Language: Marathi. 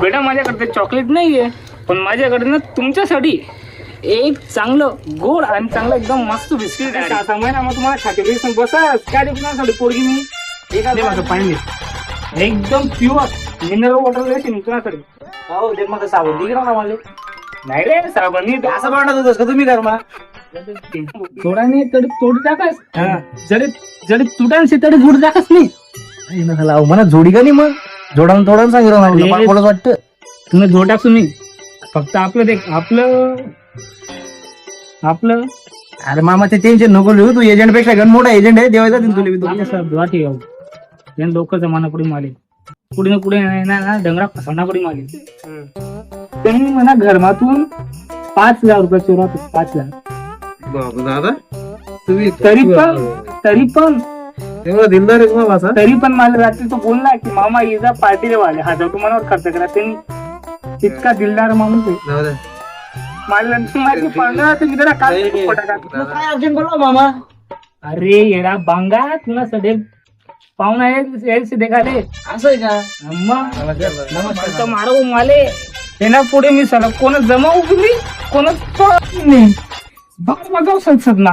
बेटा माझ्याकडे चॉकलेट नाहीये. पण माझ्याकडे ना तुमच्यासाठी एक चांगलं गोड आणि चांगलं एकदम मस्त बिस्किट आहे. सहा महिना मग तुम्हाला खाते बेसन बसस काय दे कुणासाठी पोरगी मी? दे माझं पाणी दे. एकदम प्युअर मिनरल वॉटर देते कुणासाठी हो ते मग साबण. दिली ना मला नाही रे साबण असं म्हणत होतस का तुम्ही कर थोडाने तरी तोडी टाकास जरी जरी तुटांशी तरी जोड टाकास नाही. मला जोडी का नाही मग? जोडानं तोडानं सांगितलं अरे. मला वाटतं. तुम्ही जोड मी फक्त आपलं ते आपलं आपलं. अरे मामा ते टेन्शन नको लिहू तू एजंटपेक्षा गण मोठा एजंट आहे देवायचा दिन तुला. सर ठेव. त्यांनी लोक जमाना माले पुढे ना पुढे नाही ना ना डंगरा फसवणा पुढे माले त्यांनी म्हणा घरमातून पाच लाख रुपये चोरात पाच लाख बाबा दादा. तुम्ही तरी पण तरी पण दिलदार आहे असा. तरी पण मला रात्री तो बोलला की मामा इजा पार्टीला वाले. हजार तुम्हाला खर्च करा. त्यांनी इतका दिलदार माणूस आहे. जाऊ दे. मला नंतर माहिती पडलं तर मी त्याला काल फोटा टाकला. काय अर्जंट बोलवा मामा? अरे येडा बांगा तुला सडे पाहुणा यायचे देखाले. असं आहे का? अम्मा नमस्कार मारो माले. येणार पुढे मी सर कोण जमावू मी कोणच नाही. बघ बघाव संसद ना